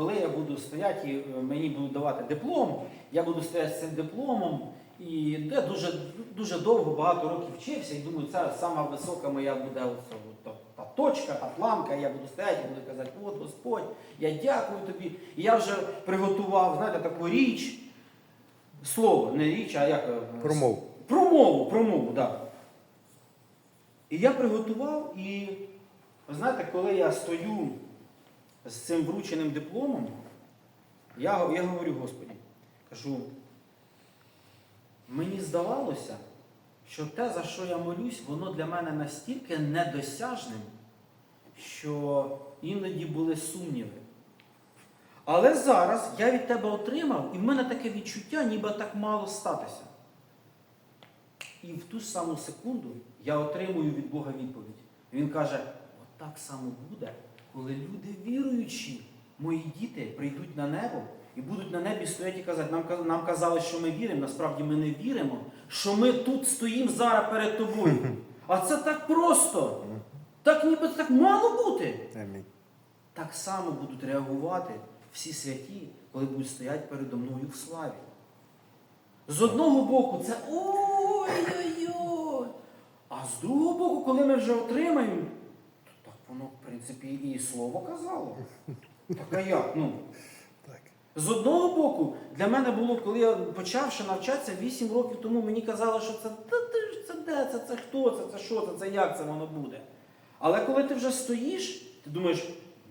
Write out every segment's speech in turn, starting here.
коли я буду стояти, і е, мені будуть давати диплом, я буду стояти з цим дипломом, і де дуже, дуже довго, багато років вчився, і думаю, це сама висока моя буде от, та, та точка, та планка, я буду стояти і буду казати, от Господь, я дякую тобі. І я вже приготував, знаєте, таку річ, слово, не річ, а як? е, Промову. Промову, промову, так. Да. І я приготував, і знаєте, коли я стою з цим врученим дипломом, я, я говорю, Господі, кажу, мені здавалося, що те, за що я молюсь, воно для мене настільки недосяжним, що іноді були сумніви. Але зараз я від тебе отримав, і в мене таке відчуття, ніби так мало статися. І в ту саму секунду я отримую від Бога відповідь. Він каже: отак само буде, коли люди віруючі, мої діти, прийдуть на небо і будуть на небі стояти і казати, нам, нам казали, що ми віримо, насправді ми не віримо, що ми тут стоїмо зараз перед тобою. А це так просто. Так ніби так мало бути. Амінь. Так само будуть реагувати всі святі, коли будуть стояти передо мною в славі. З одного боку, це ой-ой-ой. А з другого боку, коли ми вже отримаємо, воно, в принципі, і слово казало. Так а як? Ну, Так. з одного боку, для мене було, коли я почав ще навчатися 8 років тому, мені казали, що це це де, це, це хто, це, це що, це, це як це воно буде. Але коли ти вже стоїш, ти думаєш,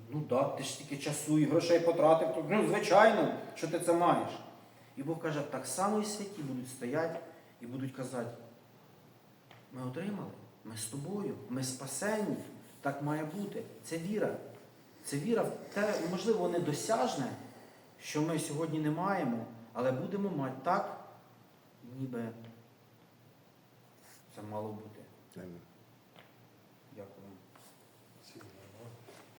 ну да, ти ж стільки часу і грошей потратив, то ну, звичайно, що ти це маєш. І Бог каже, так само і святі будуть стояти і будуть казати, ми отримали, ми з тобою, ми спасені, так має бути. Це віра. Це віра в те, можливо, недосяжне, що ми сьогодні не маємо, але будемо мати так, ніби це мало бути.